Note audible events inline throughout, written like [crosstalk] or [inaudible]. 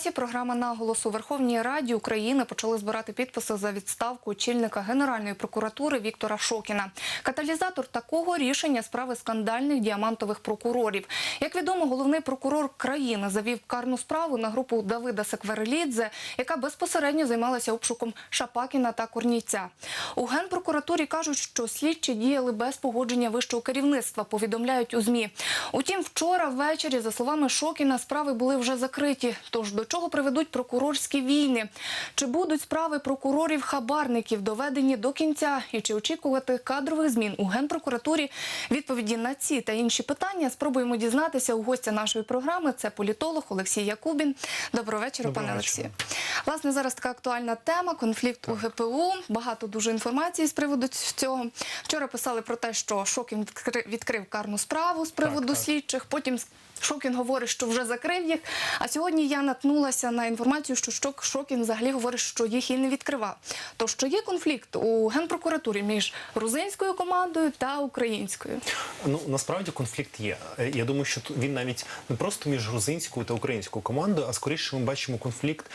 часі. Програма наголос у Верховній Раді України почали збирати підписи за відставку очільника Генеральної прокуратури Віктора Шокіна. Каталізатор такого рішення справи скандальних діамантових прокурорів. Як відомо, головний прокурор країни завів карну справу на групу Давида Секверелідзе, яка безпосередньо займалася обшуком Шапакіна та Корнійця. У генпрокуратурі кажуть, що слідчі діяли без погодження вищого керівництва. Повідомляють у змі. Утім, вчора ввечері, за словами Шокіна, справи були вже закриті. Тож до чого приведуть прокурорські війни? Чи будуть справи прокурорів-хабарників доведені до кінця? І чи очікувати кадрових змін у генпрокуратурі? Відповіді на ці та інші питання спробуємо дізнатися у гостя нашої програми. Це політолог Олексій Якубін. Доброго вечора, пане. Олексію. Власне, зараз така актуальна тема конфлікт у ГПУ. Багато дуже інформації з приводу цього. Вчора писали про те, що Шокін відкри- відкрив карну справу з приводу так. слідчих. Потім Шокін говорить, що вже закрив їх. А сьогодні я наткнулася на інформацію, що Шок- Шокін взагалі говорить, що їх і не відкривав. То що є конфлікт у генпрокуратурі між грузинською командою та українською. Ну насправді конфлікт є. Е, Я думаю, що він навіть не просто між грузинською та українською командою, а скоріше ми бачимо конфлікт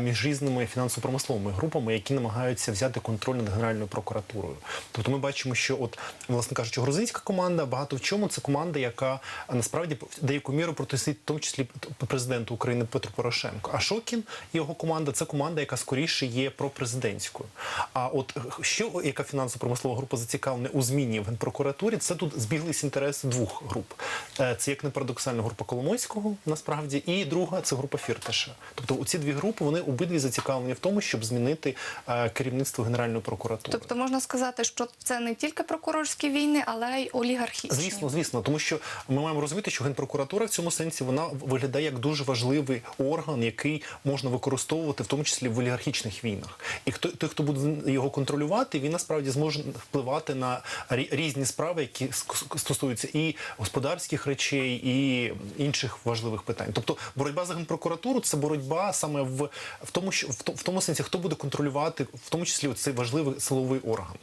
між різними фінансово-промисловими групами, які намагаються взяти контроль над генеральною прокуратурою. Тобто ми бачимо, що от власне кажучи, грузинська команда багато в чому це команда, яка насправді в деяку міру протистоїть, в тому числі президенту України Петру Порошенко. А Шокін і його команда це команда, яка скоріше є пропрезидентською. А от е, що яка фінансово-промислова група зацікавлена у зміні в генпрокуратурі, це тут збіглись інтереси двох груп. Е, Це як не парадоксально група Коломойського, насправді, і друга це група Фірташа. Тобто у ці дві групи вони обидві зацікавлені в тому, щоб змінити е, керівництво Генеральної прокуратури. Тобто можна сказати, що це не тільки прокурорські війни, але й олігархічні. Звісно, звісно, тому що ми маємо розуміти, що генпрокуратура в цьому сенсі вона виглядає як дуже важливий орган, який можна використовувати, в тому числі в олігархічних війнах. І хто той, хто буде його контролювати, він насправді зможе впливати на рі- різні справи, які стосуються і господарських речей, і інших важливих питань. Тобто боротьба за генпрокуратуру це боротьба саме в, в тому, що в тому сенсі, хто буде контролювати, в тому числі цей важливий силовий орган.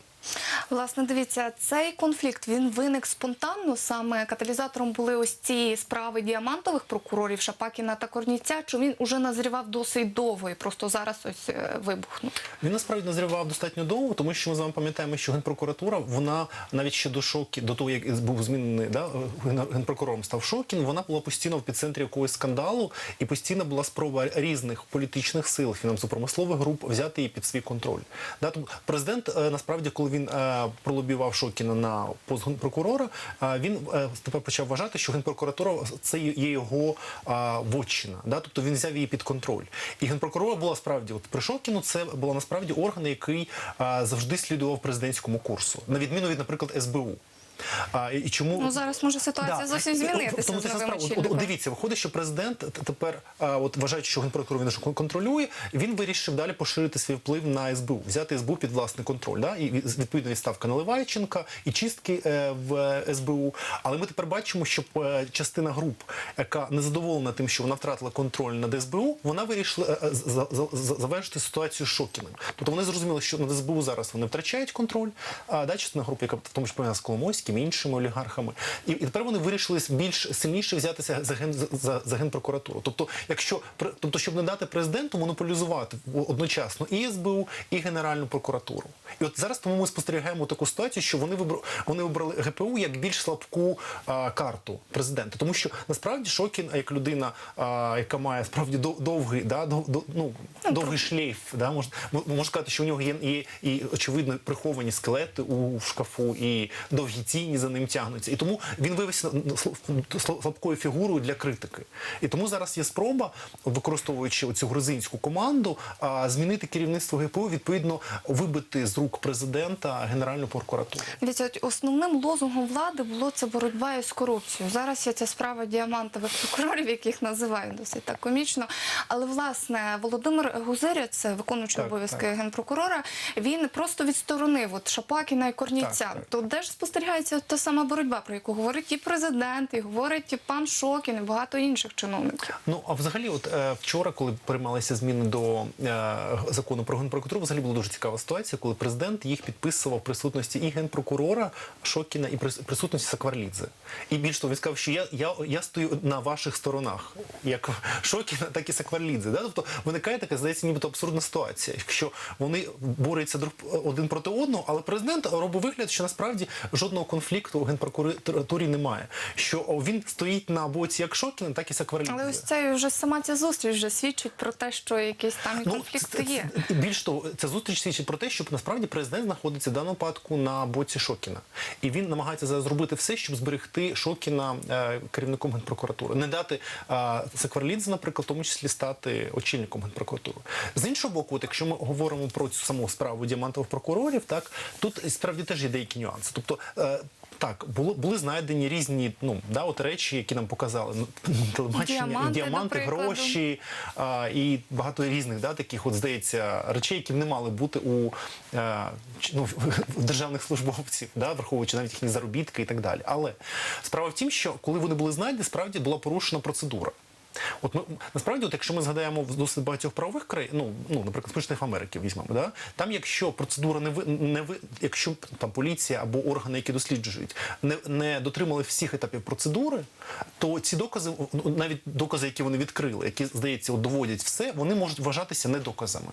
Власне, дивіться, цей конфлікт він виник спонтанно. Саме каталізатором були ось ці справи діамантових прокурорів Шапакіна та Корніця. Чи він уже назрівав досить довго і просто зараз ось е, вибухнув? Він насправді назрівав достатньо довго, тому що ми з вами пам'ятаємо, що генпрокуратура, вона навіть ще до шокі, до того як був змінений да, ген- генпрокурором став Шокін, вона була постійно в підцентрі якогось скандалу, і постійно була спроба різних політичних сил, фінансово-промислових груп взяти її під свій контроль. Да, президент е, насправді, коли він е, пролобівав Шокіна на пост генпрокурора, е, він е, тепер почав вважати, що генпрокуратура це є його вотчина. Да? Тобто він взяв її під контроль. І генпрокурора була справді, от при Шокіну це була насправді орган, який завжди слідував президентському курсу, на відміну від, наприклад, СБУ. А, і чому Ну зараз може ситуація зовсім змінитися Тому це справа. Дивіться, виходить, що президент тепер, а, от вважаючи, що генпрокурор він кон- контролює, він вирішив далі поширити свій вплив на СБУ, взяти СБУ під власний контроль. Да? І відповідно відставка Наливайченка і чистки е, в е, СБУ. Але ми тепер бачимо, що е, частина груп, яка не задоволена тим, що вона втратила контроль над СБУ, вона вирішила е, е, за- за- за- завершити ситуацію Шокіним. Тобто вони зрозуміли, що над СБУ зараз вони втрачають контроль, а да, частина груп, яка в тому ж пов'язана з Коломойським і іншими олігархами. І, і тепер вони вирішили більш сильніше взятися за ген за, за, генпрокуратуру. Тобто, якщо тобто, щоб не дати президенту монополізувати одночасно і СБУ, і Генеральну прокуратуру. І от зараз тому ми спостерігаємо таку ситуацію, що вони вибрали вони вибрали ГПУ як більш слабку а, карту президента, тому що насправді Шокін, як людина, а, яка має справді довгий, да, дов- дов- ну, довгий шлейф, да, можна можна сказати, що у нього є, є і очевидно приховані скелети у шкафу, і довгі тіні за ним тягнуться. І тому він виявився ну, сл- сл- слабкою фігурою для критики. І тому зараз є спроба, використовуючи цю грузинську команду, змінити керівництво ГПУ, відповідно вибити з рук президента Генеральну прокуратуру. Дивіться, основним лозунгом влади було це боротьба із корупцією. Зараз є ця справа діамантових прокурорів, яких називають досить так комічно. Але власне Володимир Гузеря, це виконуючий обов'язки генпрокурора, він просто відсторонив от Шапакіна і Корнійця. Так, так. То де ж спостерігається починається та сама боротьба, про яку говорить і президент, і говорить і пан Шокін, і багато інших чиновників. Ну а взагалі, от е, вчора, коли приймалися зміни до е, закону про генпрокуратуру, взагалі була дуже цікава ситуація, коли президент їх підписував присутності і генпрокурора Шокіна, і прис- присутності Сакварлідзе. І більш того, він сказав, що я, я, я стою на ваших сторонах, як Шокіна, так і Сакварлідзе. Да? Тобто виникає така, здається, нібито абсурдна ситуація. Якщо вони борються друг один проти одного, але президент робить вигляд, що насправді жодного конфлікту у генпрокуратурі немає. Що він стоїть на боці як Шокіна, так і Сакварлідзе. Але ось це вже сама ця зустріч вже свідчить про те, що якісь там Ну, конфлікти є. більш того, ця зустріч свідчить про те, що насправді президент знаходиться в даному випадку на боці Шокіна, і він намагається зараз зробити все, щоб зберегти Шокіна е, керівником генпрокуратури, не дати е, Сакварлідзе, наприклад, в тому числі стати очільником генпрокуратури. З іншого боку, от якщо ми говоримо про цю саму справу діамантових прокурорів, так тут справді теж є деякі нюанси. Тобто. е, так, було були знайдені різні ну да, от речі, які нам показали ну, телебачення, Діаманти, діаманти гроші а, і багато різних да, таких, от здається, речей, які не мали бути у а, ну, [laughs] в державних службовців, да, враховуючи навіть їхні заробітки і так далі. Але справа в тім, що коли вони були знайдені, справді була порушена процедура. От ми насправді, от якщо ми згадаємо в досить багатьох правових країн, ну ну наприклад, Сполучених Америки візьмемо, да там, якщо процедура не ви не ви, якщо там поліція або органи, які досліджують, не, не дотримали всіх етапів процедури, то ці докази, ну, навіть докази, які вони відкрили, які здається, от, доводять все, вони можуть вважатися недоказами.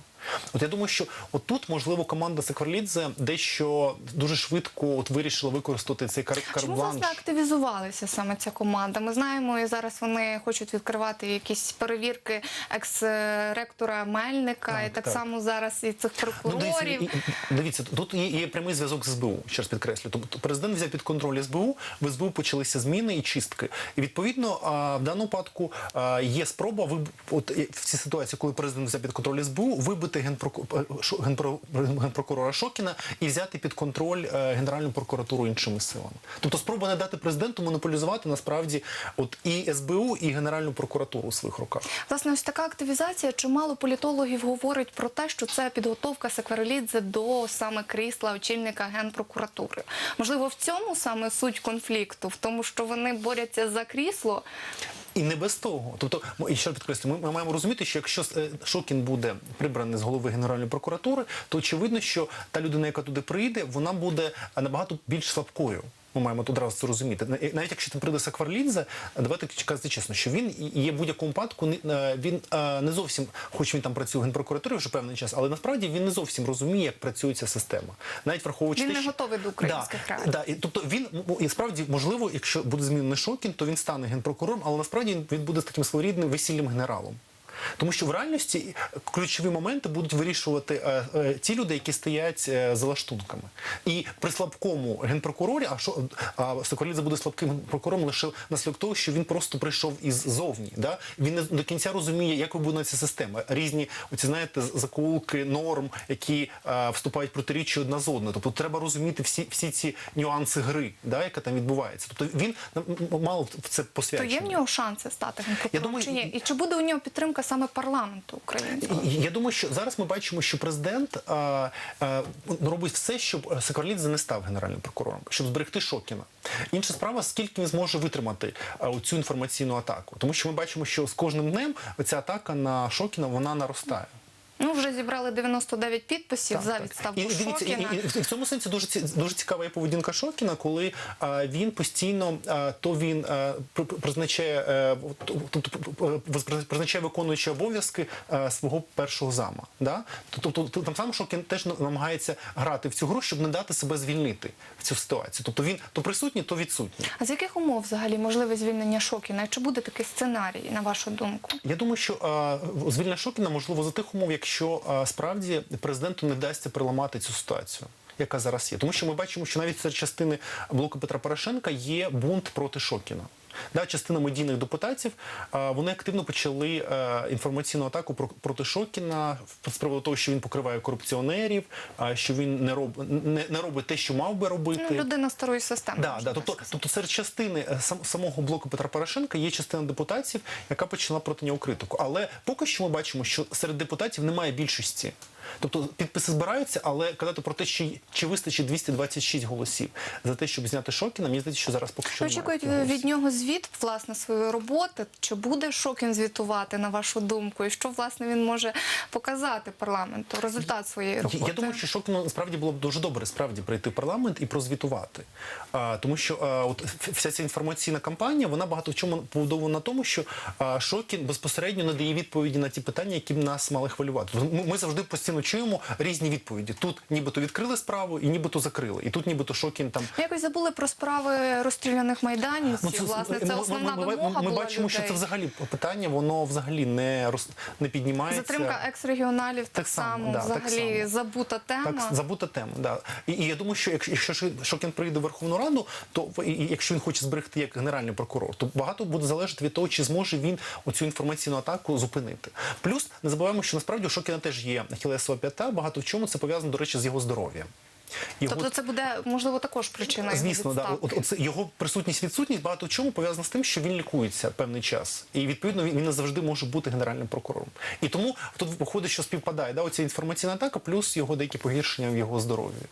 От я думаю, що отут, можливо, команда Секварлідзе дещо дуже швидко от вирішила використати цей кар- Чому власне активізувалася саме ця команда? Ми знаємо, і зараз вони хочуть відкривати якісь перевірки екс-ректора Мельника, Так, і так, так. само зараз і цих Ну, прокурорів. дивіться, і- і- дивіться, тут є, є прямий зв'язок з СБУ, ще раз підкреслю. Тобто президент взяв під контроль СБУ, в СБУ почалися зміни і чистки. І відповідно в даному випадку є спроба виб... от в цій ситуації, коли президент взяв під контроль СБУ, вибити генпроку... е, генпро... генпрокурора Шокіна і взяти під контроль е, Генеральну прокуратуру іншими силами. Тобто спроба не дати президенту монополізувати насправді от і СБУ, і Генеральну прокуратуру у своїх руках. Власне, ось така активізація. Чимало політологів говорить про те, що це підготовка Секварелідзе до саме крісла очільника генпрокуратури. Можливо, в цьому саме суть конфлікту, в тому, що вони борються за крісло. І не без того. Тобто, і ще підкреслю, ми, ми маємо розуміти, що якщо е, Шокін буде прибраний з голови Генеральної прокуратури, то очевидно, що та людина, яка туди прийде, вона буде е, набагато більш слабкою. Ми маємо одразу це розуміти. Навіть якщо там прийде Сакварлідзе, давайте казати чесно, що він є в будь-якому випадку е, він е, не зовсім, хоч він там працює в генпрокуратурі вже певний час, але насправді він не зовсім розуміє, як працює ця система. Навіть враховуючи Він те, не що- готовий до українських да, реалій. Да, і, тобто він ну, і справді можливо, якщо буде змінений Шокін, то він стане генпрокурором, але насправді він буде таким своєрідним весільним генералом. Тому що в реальності ключові моменти будуть вирішувати е, е, ті люди, які стоять е, за лаштунками. І при слабкому генпрокурорі, а що а Соколідзе буде слабким генпрокурором лише наслідок того, що він просто прийшов іззовні. Да? Він не до кінця розуміє, як вибудує ця система. Різні оці знаєте заколки норм, які е, вступають протиріччя одна з одною. Тобто треба розуміти всі, всі ці нюанси гри, да, яка там відбувається. Тобто він мало в це То посвячений. є в нього шанси стати Я думаю, чи ні? І чи буде у нього підтримка саме парламенту України. Я думаю, що зараз ми бачимо, що президент а, а, робить все, щоб Сакарлідзе не став генеральним прокурором, щоб зберегти Шокіна. Інша справа, скільки він зможе витримати цю інформаційну атаку, тому що ми бачимо, що з кожним днем ця атака на Шокіна вона наростає. Ну вже зібрали 99 підписів за відставку І, і Шокіна. і, і в цьому сенсі дуже дуже цікава є поведінка Шокіна, коли а, він постійно а, то він а, при- при- призначає, е, т- тобто при- призначає виконуючі обов'язки а, свого першого зама. Да? Тобто там сам Шокін теж намагається грати в цю гру, щоб не дати себе звільнити в цю ситуацію. Тобто він то присутній, то відсутній. А з яких умов взагалі можливе звільнення Шокіна? Чи буде такий сценарій, на вашу думку? Я думаю, що а, звільнення Шокіна можливо за тих умов, якщо справді президенту не вдасться переламати цю ситуацію. Яка зараз є, тому що ми бачимо, що навіть серед частини блоку Петра Порошенка є бунт проти Шокіна. Да, частина медійних депутатів вони активно почали е, інформаційну атаку про, проти Шокіна з приводу того, що він покриває корупціонерів, що він не роб не, не робить те, що мав би робити. Ну, людина старої системи. Да, да. Тобто, тобто серед частини е, сам, самого блоку Петра Порошенка є частина депутатів, яка почала проти нього критику. Але поки що ми бачимо, що серед депутатів немає більшості. Тобто підписи збираються, але казати про те, чи, чи вистачить 226 голосів за те, щоб зняти Шокіна, мені здається, що зараз поки що Очікують від нього звіт власне своєї роботи. Чи буде Шокін звітувати на вашу думку? І що власне він може показати парламенту? Результат своєї роботи? Я, думаю, що Шокіну насправді було б дуже добре справді прийти в парламент і прозвітувати. А, тому що а, от вся ця інформаційна кампанія вона багато в чому побудована на тому, що а, Шокін безпосередньо надає відповіді на ті питання, які б нас мали хвилювати. Ми, ми завжди постійно чуємо різні відповіді. Тут нібито відкрили справу і нібито закрили. І тут нібито Шокін там Ми якось забули про справи розстріляних майданівців. Ну, власне, це ми- основна ми, ми, вимога ми, бачимо, що це взагалі питання, воно взагалі не роз, не піднімається. Затримка екс-регіоналів так, Так само, да, так само. забута тема. Так, забута тема, да. І, і я думаю, що якщо, якщо Шокін прийде в Верховну Раду, то і, і якщо він хоче зберегти як генеральний прокурор, то багато буде залежати від того, чи зможе він оцю інформаційну атаку зупинити. Плюс не забуваємо, що насправді у Шокіна теж є ахілесова п'ята. Багато в чому це пов'язано, до речі, з його здоров'ям. Його- Тобто це буде можливо також причина Звісно, да. от, От, його присутність, відсутність багато в чому пов'язана з тим, що він лікується певний час, і відповідно він не завжди може бути генеральним прокурором. І тому тут виходить, що співпадає да, оця інформаційна атака, плюс його деякі погіршення в його здоров'ї,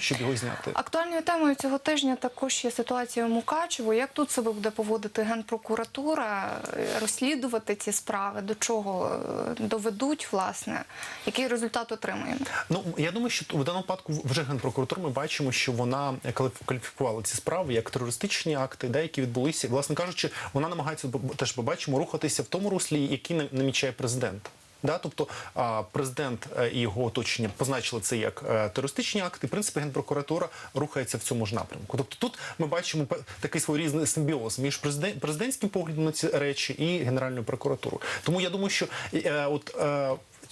щоб його зняти. Актуальною темою цього тижня також є ситуація в Мукачево. Як тут себе буде поводити генпрокуратура, е, розслідувати ці справи, до чого е, доведуть, власне, який результат отримаємо? Ну я думаю, що в даному випадку вже генпрокуратура ми бачимо, що вона кваліф- кваліфікувала ці справи як терористичні акти, да, які відбулися. Власне кажучи, вона намагається теж ми бачимо рухатися в тому руслі, який на- намічає президент. Да, тобто президент е, і його оточення позначили це як е, терористичні акти. В принципі, генпрокуратура рухається в цьому ж напрямку. Тобто, тут ми бачимо такий своєрізний симбіоз між президентським поглядом на ці речі і генеральною прокуратурою. Тому я думаю, що е, от.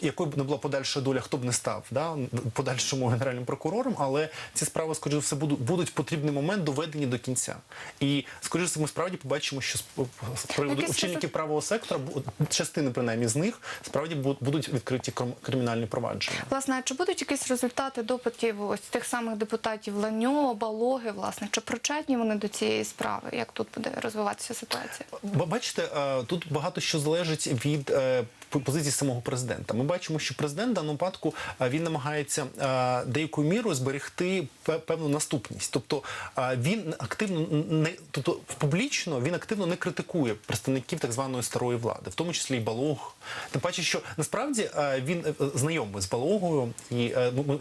Якою б не була подальша доля, хто б не став да, подальшому генеральним прокурором, але ці справи, скоріше за все, будуть, будуть в потрібний момент доведені до кінця. І, скоріше за все, ми справді побачимо, що з, приводу очільників правого сектора, частини принаймні з них, справді будуть відкриті кримінальні провадження. Власне, а чи будуть якісь результати допитів ось тих самих депутатів Ланьо, Балоги, власне, чи причетні вони до цієї справи? Як тут буде розвиватися ситуація? Бачите, е, тут багато що залежить від е, позиції самого президента. Ми бачимо, що президент в даному випадку е, він намагається е, деякою мірою зберегти певну наступність. Тобто е, він активно не тобто публічно він активно не критикує представників так званої старої влади, в тому числі і Балог. Тим паче, що насправді він знайомий з Балогою, і ну, ми-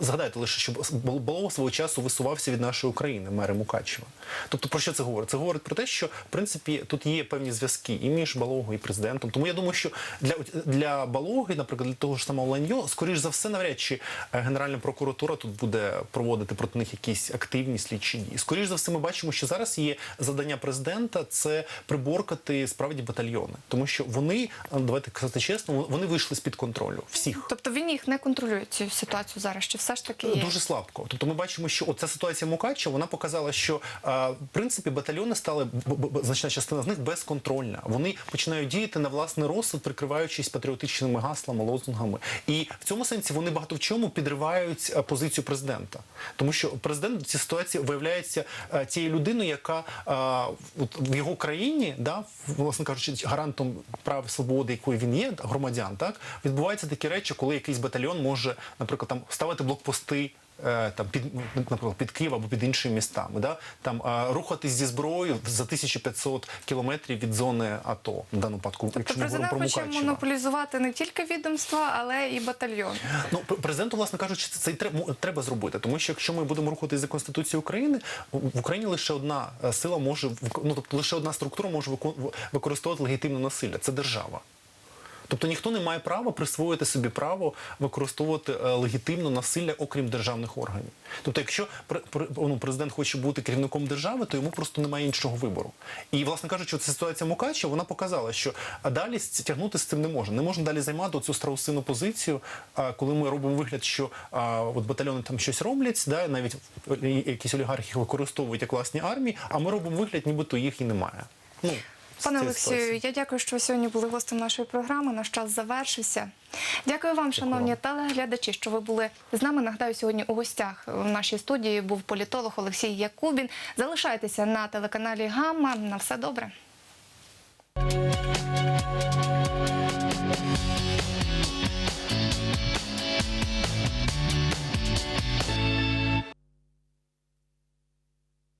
згадайте лише, що Бал- Балог свого часу висувався від нашої України, мери Мукачева. Тобто про що це говорить? Це говорить про те, що в принципі тут є певні зв'язки і між Балогою і президентом. Тому я думаю, що для, для Балоги, наприклад, для того ж самого Ланьо, скоріш за все, навряд чи е, Генеральна прокуратура тут буде проводити проти них якісь активні слідчі дії. Скоріш за все, ми бачимо, що зараз є завдання президента це приборкати справді батальйони, тому що вони, е, давайте казати чесно, вони вийшли з під контролю всіх. Тобто він їх не контролює цю ситуацію зараз, чи все ж таки є? Дуже слабко. Тобто ми бачимо, що оця ситуація Мукача вона показала, що в принципі батальйони стали значна частина з них безконтрольна. Вони починають діяти на власний розсуд, прикриваючись патріотичними гаслами, лозунгами. І в цьому сенсі вони багато в чому підривають позицію президента, тому що президент в цій ситуації виявляється тією людиною, яка от в його країні, да, власне кажучи, гарантом прав свободи, якою він є, громадян, так відбуваються такі речі, коли якийсь батальйон може, наприклад, там ставити блокпости. Е, Там під наприклад під Київ або під іншими містами, да там рухатись зі зброєю за 1500 кілометрів від зони АТО в даному випадку. Тобто якщо ми президент про хоче монополізувати не тільки відомства, але і батальйон. Ну, пр- президенту, власне кажучи, це, й треба, зробити. Тому що якщо ми будемо рухатись за Конституцією України, в Україні лише одна е, сила може ну, тобто лише одна структура може використовувати легітимне насилля. Це держава. Тобто ніхто не має права присвоїти собі право використовувати е, легітимно насилля, окрім державних органів. Тобто, якщо ну, президент хоче бути керівником держави, то йому просто немає іншого вибору. І, власне кажучи, ця ситуація Мукача вона показала, що далі тягнути з цим не можна. Не можна далі займати цю страусину позицію, коли ми робимо вигляд, що от батальйони там щось роблять, да, навіть якісь олігархи використовують як власні армії, а ми робимо вигляд, нібито їх і немає. Ну, Пане Олексію, я дякую, що ви сьогодні були гостем нашої програми. Наш час завершився. Дякую вам, шановні дякую. телеглядачі, що ви були з нами. Нагадаю, сьогодні у гостях в нашій студії був політолог Олексій Якубін. Залишайтеся на телеканалі Гамма. На все добре.